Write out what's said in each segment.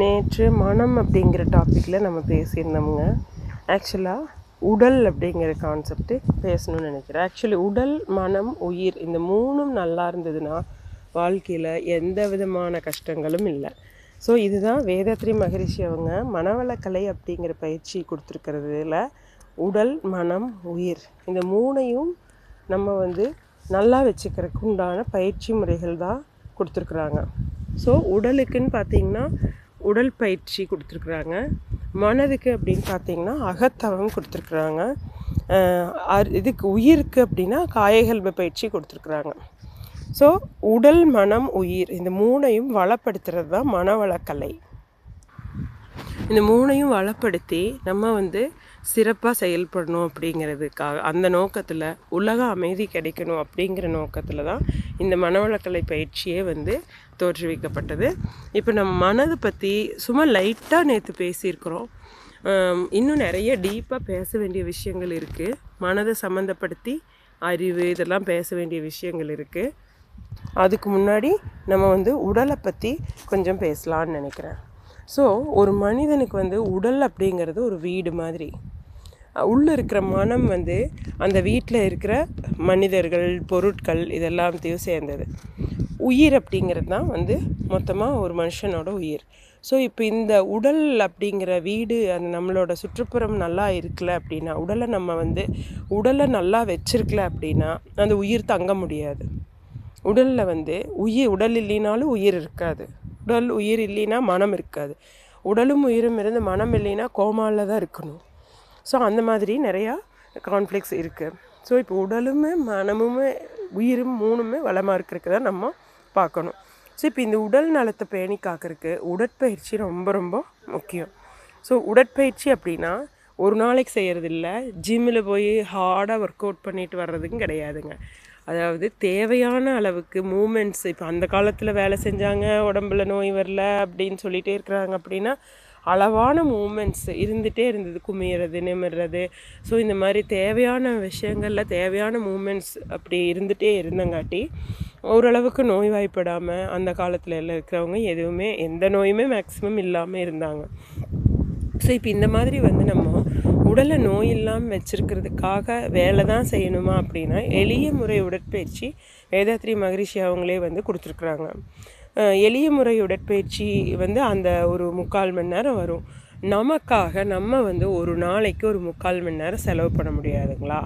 நேற்று மனம் அப்படிங்கிற டாப்பிக்கில் நம்ம பேசியிருந்தோமுங்க. ஆக்சுவலாக உடல் அப்படிங்கிற கான்செப்ட்டு பேசணும்னு நினைக்கிறேன். ஆக்சுவலி உடல் மனம் உயிர் இந்த மூணும் நல்லா இருந்ததுன்னா வாழ்க்கையில் எந்த விதமான கஷ்டங்களும் இல்லை. ஸோ இதுதான் வேதத்ரி மகரிஷி அவங்க மனவளக்கலை அப்படிங்கிற பயிற்சி கொடுத்துருக்கிறதுல உடல் மனம் உயிர் இந்த மூணையும் நம்ம வந்து நல்லா வச்சுக்கிறதுக்கு உண்டான பயிற்சி முறைகள் தான் கொடுத்துருக்குறாங்க. ஸோ உடலுக்குன்னு பார்த்தீங்கன்னா உடல் பயிற்சி கொடுத்துருக்குறாங்க. மனதுக்கு அப்படின்னு பார்த்தீங்கன்னா அகத்தவம் கொடுத்துருக்குறாங்க. அர்- இதுக்கு உயிருக்கு அப்படின்னா காயகல்ப பயிற்சி கொடுத்துருக்குறாங்க. ஸோ உடல் மனம் உயிர் இந்த மூணையும் வளப்படுத்துறது தான் மனவளக்கலை. இந்த மூணையும் வளப்படுத்தி நம்ம வந்து சிறப்பாக செயல்படணும் அப்படிங்கிறதுக்காக அந்த நோக்கத்தில் உலக அமைதி கிடைக்கணும் அப்படிங்கிற நோக்கத்தில் தான் இந்த மனவளக்கலை பயிற்சியே வந்து தோற்றுவிக்கப்பட்டது. இப்போ நம்ம மனதை பற்றி சும்மா லைட்டாக நேற்று பேசியிருக்கிறோம். இன்னும் நிறைய டீப்பாக பேச வேண்டிய விஷயங்கள் இருக்குது மனதை சம்மந்தப்படுத்தி அறிவு இதெல்லாம் பேச வேண்டிய விஷயங்கள் இருக்குது அதுக்கு முன்னாடி நம்ம வந்து உடலை பற்றி கொஞ்சம் பேசலான்னு நினைக்கிறேன். ஸோ ஒரு மனிதனுக்கு வந்து உடல் அப்படிங்கிறது ஒரு வீடு மாதிரி. உள்ளே இருக்கிற மனம் வந்து அந்த வீட்டில் இருக்கிற மனிதர்கள் பொருட்கள் இதெல்லாத்தையும் சேர்ந்தது. உயிர் அப்படிங்கிறது தான் வந்து மொத்தமாக ஒரு மனுஷனோட உயிர். ஸோ இப்போ இந்த உடல் அப்படிங்கிற வீடு அந்த நம்மளோட சுற்றுப்புறம் நல்லா இருக்கல அப்படின்னா உடலை நம்ம வந்து உடலை நல்லா வச்சிருக்கல அப்படின்னா அந்த உயிர் தங்க முடியாது. உடலில் வந்து உயிர் உடல் இல்லைனாலும் உயிர் இருக்காது. உடல் உயிர் இல்லைன்னா மனம் இருக்காது. உடலும் உயிரும் இருந்து மனம் இல்லைன்னா கோமாவில் தான் இருக்கணும். ஸோ அந்த மாதிரி நிறையா கான்ஃப்ளிக்ஸ் இருக்குது ஸோ இப்போ உடலுமே மனமுமே உயிரும் மூணுமே வளமாக இருக்கிறதுக்கு தான் நம்ம பார்க்கணும். ஸோ இப்போ இந்த உடல் நலத்தை பேணி காக்கிறதுக்கு உடற்பயிற்சி ரொம்ப ரொம்ப முக்கியம். ஸோ உடற்பயிற்சி அப்படின்னா ஒரு நாளைக்கு செய்கிறது இல்லை ஜிம்மில் போய் ஹார்டாக ஒர்க் அவுட் பண்ணிட்டு வர்றதுக்கும் கிடையாதுங்க. அதாவது தேவையான அளவுக்கு மூமெண்ட்ஸ் இப்போ அந்த காலத்தில் வேலை செஞ்சாங்க உடம்புல நோய் வரல அப்படின்னு சொல்லிகிட்டே இருக்கிறாங்க அப்படின்னா அளவான மூமெண்ட்ஸ் இருந்துகிட்டே இருந்தது. குமியறது நிமிர்றது. ஸோ இந்த மாதிரி தேவையான விஷயங்களில் தேவையான மூமெண்ட்ஸ் அப்படி இருந்துகிட்டே இருந்தங்காட்டி ஓரளவுக்கு நோய்வாய்ப்படாமல் அந்த காலத்தில் எல்லாம் இருக்கிறவங்க எதுவுமே எந்த நோயுமே மேக்ஸிமம் இல்லாமல் இருந்தாங்க. ஸோ இப்போ இந்த மாதிரி வந்து நம்ம உடலை நோய் இல்லாமல் வச்சுருக்கிறதுக்காக வேலை தான் செய்யணுமா அப்படின்னா எளிய முறை உடற்பயிற்சி வேதாத்ரி மகரிஷி அவங்களே வந்து கொடுத்துருக்குறாங்க. எளிய முறை உடற்பயிற்சி வந்து அந்த ஒரு முக்கால் மணி நேரம் வரும். நமக்காக நம்ம வந்து ஒரு நாளைக்கு ஒரு முக்கால் மணி நேரம் செலவு பண்ண முடியாதுங்களா?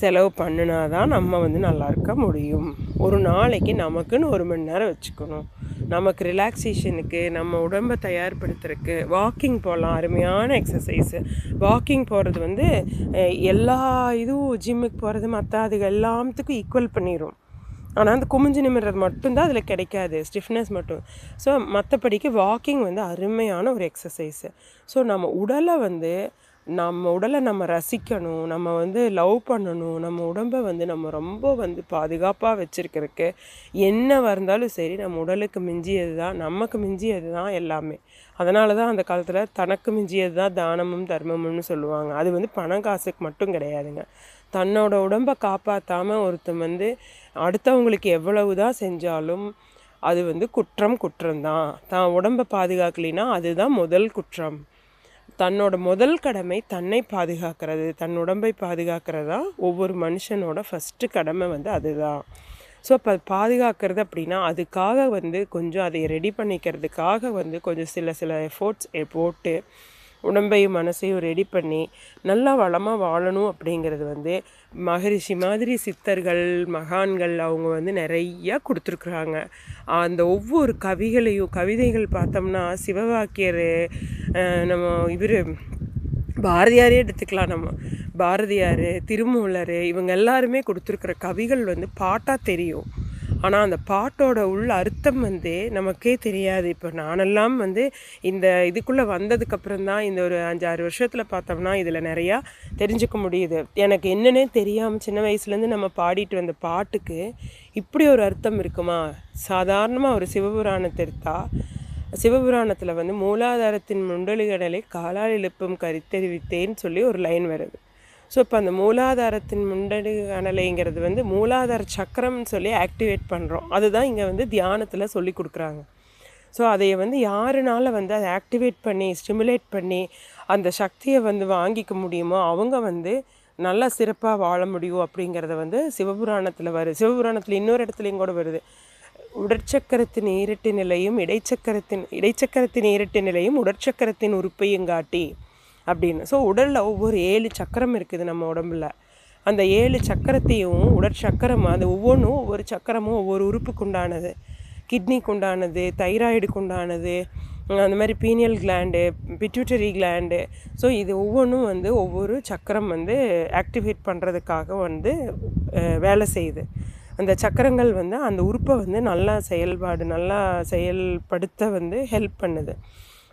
செலவு பண்ணினா தான் நம்ம வந்து நல்லா இருக்க முடியும். ஒரு நாளைக்கு நமக்குன்னு ஒரு மணி நேரம் வச்சுக்கணும். நமக்கு ரிலாக்ஸேஷனுக்கு நம்ம உடம்பை தயார்படுத்துறதுக்கு வாக்கிங் போகலாம் அருமையான எக்ஸசைஸு வாக்கிங் போகிறது வந்து எல்லா இதுவும் ஜிம்முக்கு போகிறது மற்ற அது எல்லாத்துக்கும் ஈக்குவல் பண்ணிடும் ஆனால் அந்த குமிஞ்சு நிமிடுறது மட்டும்தான் அதில் கிடைக்காது ஸ்டிஃப்னஸ் மட்டும். ஸோ மற்றபடிக்கு வாக்கிங் வந்து அருமையான ஒரு எக்ஸசைஸு ஸோ நம்ம உடலை வந்து நம்ம உடலை நம்ம ரசிக்கணும் நம்ம வந்து லவ் பண்ணணும் நம்ம உடம்பை வந்து நம்ம ரொம்ப வந்து பாதுகாப்பாக வச்சுருக்கிறதுக்கு என்ன இருந்தாலும் சரி நம்ம உடலுக்கு மிஞ்சியது தான் நமக்கு மிஞ்சியது தான் எல்லாமே. அதனால தான் அந்த காலத்தில் தனக்கு மிஞ்சியது தான் தானமும் தர்மமும்னு சொல்லுவாங்க. அது வந்து பணம் காசுக்கு மட்டும் கிடையாதுங்க. தன்னோட உடம்பை காப்பாற்றாமல் ஒருத்தன் வந்து அடுத்தவங்களுக்கு எவ்வளவு தான் செஞ்சாலும் அது வந்து குற்றம் குற்றம்தான் தான் உடம்பை பாதுகாக்கலைன்னா அதுதான் முதல் குற்றம். தன்னோட முதல் கடமை தன்னை பாதுகாக்கிறது. தன் உடம்பை பாதுகாக்கிறது? தான் ஒவ்வொரு மனுஷனோட ஃபஸ்ட்டு கடமை வந்து அதுதான். ஸோ அப்போ பாதுகாக்கிறது அப்படின்னா அதுக்காக வந்து கொஞ்சம் அதை ரெடி பண்ணிக்கிறதுக்காக வந்து கொஞ்சம் சில சில எஃபோர்ட்ஸ் போட்டு உடம்பையும் மனசையும் ரெடி பண்ணி நல்லா வளமாக வாழணும் அப்படிங்கிறது வந்து மகரிஷி மாதிரி சித்தர்கள் மகான்கள் அவங்க வந்து நிறையா கொடுத்துருக்குறாங்க. அந்த ஒவ்வொரு கவிகளையும் கவிதைகள் பார்த்தோம்னா சிவவாக்கியர் நம்ம இவர் பாரதியாரே எடுத்துக்கலாம் நம்ம. பாரதியார் திருமூலர் இவங்க எல்லாருமே கொடுத்துருக்குற கவிகள் வந்து பாட்டாக தெரியும். ஆனால் அந்த பாட்டோட உள்ள அர்த்தம் வந்து நமக்கே தெரியாது. இப்போ நானெல்லாம் வந்து இந்த இதுக்குள்ளே வந்ததுக்கப்புறம் தான் இந்த ஒரு அஞ்சாறு வருஷத்தில் பார்த்தோம்னா இதில் நிறையா தெரிஞ்சுக்க முடியுது. எனக்கு என்னன்னே தெரியாமல் சின்ன வயசுலேருந்து நம்ம பாடிட்டு வந்த பாட்டுக்கு இப்படி ஒரு அர்த்தம் இருக்குமா? சாதாரணமாக ஒரு சிவபுராணத்தை எடுத்தால் சிவபுராணத்தில் வந்து மூலாதாரத்தின் முண்டலிகடலை காலால் எழுப்பும் கருத்தெரிவித்தேன்னு சொல்லி ஒரு லைன் வருது. ஸோ இப்போ அந்த மூலாதாரத்தின் முண்டடு அனலைங்கிறது வந்து மூலாதார சக்கரம்னு சொல்லி ஆக்டிவேட் பண்ணுறோம் அதுதான் இங்கே வந்து தியானத்தில் சொல்லி கொடுக்குறாங்க. ஸோ அதை வந்து யாருனால வந்து அதை ஆக்டிவேட் பண்ணி ஸ்டிமுலேட் பண்ணி அந்த சக்தியை வந்து வாங்கிக்க முடியுமோ அவங்க வந்து நல்லா சிறப்பாக வாழ முடியும் அப்படிங்கிறத வந்து சிவபுராணத்தில் வருது சிவபுராணத்தில் இன்னொரு இடத்துலையும் கூட வருது. உடற்சக்கரத்தின் ஈரட்டு நிலையும் இடைச்சக்கரத்தின் இடைச்சக்கரத்தின் ஈரட்டு நிலையும் உடற்சக்கரத்தின் உறுப்பையும் காட்டி அப்படின்னு. ஸோ உடலில் ஒவ்வொரு ஏழு சக்கரம் இருக்குது நம்ம உடம்புல. அந்த ஏழு சக்கரத்தையும் உடற்சக்கரம் அது ஒவ்வொன்றும் ஒவ்வொரு சக்கரமும் ஒவ்வொரு உறுப்புக்கு உண்டானது. கிட்னிக்கு உண்டானது தைராய்டுக்கு உண்டானது அந்த மாதிரி pineal gland pituitary gland. So இது ஒவ்வொன்றும் வந்து ஒவ்வொரு சக்கரம் வந்து ஆக்டிவேட் பண்ணுறதுக்காக வந்து வேலை செய்யுது. அந்த சக்கரங்கள் வந்து அந்த உறுப்பை வந்து நல்லா செயல்பாடு நல்லா செயல்படுத்த வந்து ஹெல்ப் பண்ணுது.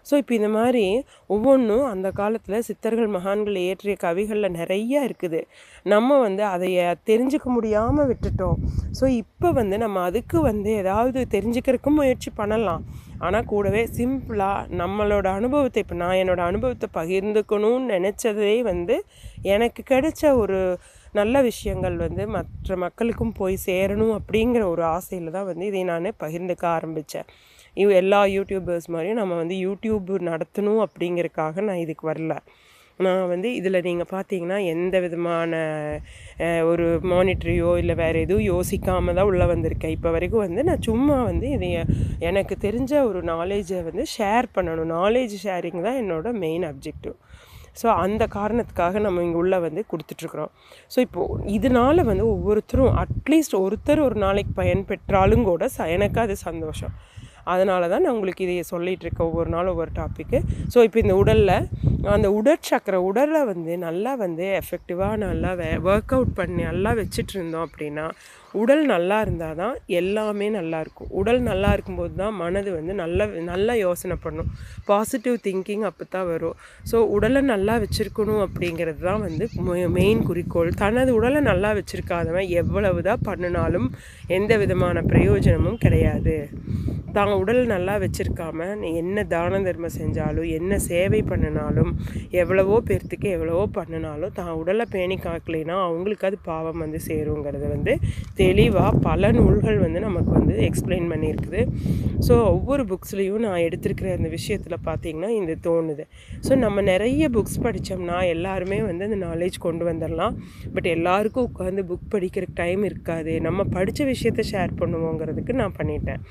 ஸோ இப்போ இந்த மாதிரி ஒவ்வொன்றும் அந்த காலத்தில் சித்தர்கள் மகான்கள் இயற்றிய கவிகளில் நிறைய இருக்குது. நம்ம வந்து அதை தெரிஞ்சுக்க முடியாமல் விட்டுட்டோம். ஸோ இப்போ வந்து நம்ம அதுக்கு வந்து ஏதாவது தெரிஞ்சுக்கிறதுக்கும் முயற்சி பண்ணலாம். ஆனால் கூடவே சிம்பிளாக நம்மளோட அனுபவத்தை இப்போ நான் என்னோடய அனுபவத்தை பகிர்ந்துக்கணும்னு நினச்சதே வந்து எனக்கு கிடைச்ச ஒரு நல்ல விஷயங்கள் வந்து மற்ற மக்களுக்கும் போய் சேரணும் அப்படிங்கிற ஒரு ஆசையில் தான் வந்து இதை நான் பகிர்ந்துக்க ஆரம்பித்தேன் எல்லா யூடியூபர்ஸ் மாதிரியும் நம்ம வந்து யூடியூப் நடத்தணும் அப்படிங்கிறதுக்காக நான் இதுக்கு வரல. நான் வந்து இதில் நீங்கள் பார்த்தீங்கன்னா எந்த விதமான ஒரு மானிட்டரியோ இல்லை வேறு எதுவும் யோசிக்காமல் தான் உள்ளே வந்திருக்கேன். இப்போ வரைக்கும் வந்து நான் சும்மா வந்து இதை எனக்கு தெரிஞ்ச ஒரு நாலேஜை வந்து ஷேர் பண்ணணும். நாலேஜ் ஷேரிங் தான் என்னோடய மெயின் அப்ஜெக்டிவ் ஸோ அந்த காரணத்துக்காக நம்ம இங்கே உள்ளே வந்து கொடுத்துட்ருக்குறோம். ஸோ இப்போது இதனால் வந்து ஒவ்வொருத்தரும் அட்லீஸ்ட் ஒருத்தர் ஒரு நாளைக்கு பயன்பெற்றாலும் கூட ச எனக்கு அது சந்தோஷம். அதனால தான் நான் உங்களுக்கு இதையை சொல்லிகிட்டு இருக்கேன் ஒவ்வொரு நாள் ஒவ்வொரு டாப்பிக்கு ஸோ இப்போ இந்த உடலில் அந்த உடற்சக்கரை உடலை வந்து நல்லா வந்து எஃபெக்டிவாக நல்லா வே ஒர்க் அவுட் பண்ணி நல்லா வச்சுட்டு இருந்தோம் அப்படின்னா உடல் நல்லா இருந்தால் தான் எல்லாமே நல்லா இருக்கும். உடல் நல்லா இருக்கும்போது தான் மனது வந்து நல்ல நல்லா யோசனை பண்ணும். பாசிட்டிவ் திங்கிங் அப்போ தான் வரும். ஸோ உடலை நல்லா வச்சுருக்கணும் அப்படிங்கிறது தான் வந்து மெயின் குறிக்கோள். தனது உடலை நல்லா வச்சுருக்காதவன் எவ்வளவு தான் பண்ணினாலும் எந்த விதமான பிரயோஜனமும் கிடையாது. தான் உடல் நல்லா வச்சுருக்காம நீ என்ன தான தர்மம் செஞ்சாலும் என்ன சேவை பண்ணினாலும் எவ்வளவோ பேர்த்துக்கு எவ்வளவோ பண்ணினாலும் தான் உடலை பேணி காக்கலைன்னா அவங்களுக்கு அது பாவம் வந்து சேருங்கிறது வந்து தெளிவாக பல நூல்கள் வந்து நமக்கு வந்து எக்ஸ்பிளைன் பண்ணியிருக்குது. ஸோ ஒவ்வொரு புக்ஸ்லேயும் நான் எடுத்திருக்கிற அந்த விஷயத்தில் பார்த்தீங்கன்னா இந்த தோணுது. ஸோ நம்ம நிறைய புக்ஸ் படித்தோம்னா எல்லாருமே வந்து அந்த நாலேஜ் கொண்டு வந்துடலாம் பட் எல்லாருக்கும் உட்காந்து புக் படிக்கிறதுக்கு டைம் இருக்காது. நம்ம படித்த விஷயத்த ஷேர் பண்ணுவோங்கிறதுக்கு நான் பண்ணிட்டேன்.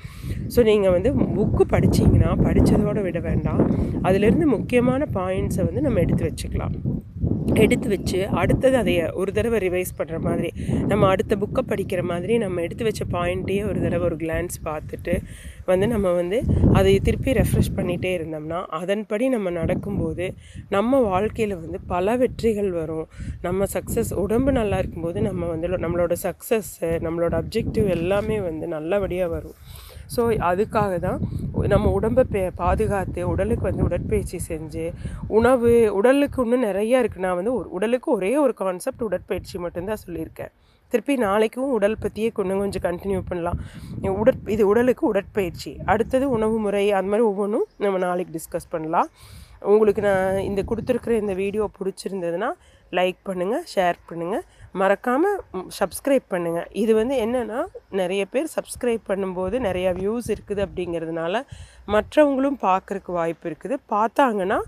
ஸோ நீங்கள் வந்து புக்கு படிச்சிங்கன்னா படித்ததோடு விட வேண்டாம். அதிலிருந்து முக்கியமான பாயிண்ட்ஸை வந்து நம்ம எடுத்து வச்சுக்கலாம். எடுத்து வச்சு அடுத்தது அதை ஒரு தடவை ரிவைஸ் பண்ணுற மாதிரி நம்ம அடுத்த புக்கை படிக்கிற மாதிரி நம்ம எடுத்து வச்ச பாயிண்ட்டையே ஒரு தடவை ஒரு கிளான்ஸ் பார்த்துட்டு வந்து நம்ம வந்து அதை திருப்பி ரெஃப்ரெஷ் பண்ணிகிட்டே இருந்தோம்னா அதன்படி நம்ம நடக்கும்போது நம்ம வாழ்க்கையில் வந்து பல வெற்றிகள் வரும். நம்ம சக்ஸஸ் உடம்பு நல்லா இருக்கும்போது நம்ம வந்து நம்மளோட சக்ஸஸ்ஸு நம்மளோட அப்ஜெக்டிவ் எல்லாமே வந்து நல்லபடியாக வரும். ஸோ அதுக்காக தான் நம்ம உடம்பை பே பாதுகாத்து உடலுக்கு வந்து உடற்பயிற்சி செஞ்சு உணவு உடலுக்கு இன்னும் நிறையா இருக்குது நான் வந்து ஒரு உடலுக்கு ஒரே ஒரு கான்செப்ட் உடற்பயிற்சி மட்டும்தான் சொல்லியிருக்கேன். திருப்பி நாளைக்கும் உடல் பற்றியே கொஞ்சம் கொஞ்சம் கண்டினியூ பண்ணலாம். உடற் இது உடலுக்கு உடற்பயிற்சி. அடுத்தது உணவு முறை அந்த மாதிரி ஒவ்வொன்றும் நம்ம நாளைக்கு டிஸ்கஸ் பண்ணலாம். உங்களுக்கு நான் இந்த கொடுத்துருக்குற இந்த வீடியோ பிடிச்சிருந்ததுன்னா லைக் பண்ணுங்கள் ஷேர் பண்ணுங்கள் மறக்காமல் சப்ஸ்கிரைப் பண்ணுங்கள் இது வந்து என்னென்னா நிறைய பேர் சப்ஸ்கிரைப் பண்ணும்போது நிறையா வியூஸ் இருக்குது அப்படிங்கிறதுனால மற்றவங்களும் பார்க்குறக்கு வாய்ப்பு இருக்குது. பார்த்தாங்கன்னா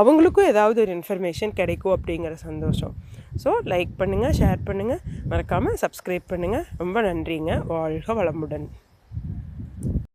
அவங்களுக்கும் ஏதாவது ஒரு இன்ஃபர்மேஷன் கிடைக்கும் அப்படிங்கிற சந்தோஷம். ஸோ லைக் பண்ணுங்கள் ஷேர் பண்ணுங்கள் மறக்காமல் சப்ஸ்கிரைப் பண்ணுங்கள் ரொம்ப நன்றிங்க. வாழ்க வளமுடன்.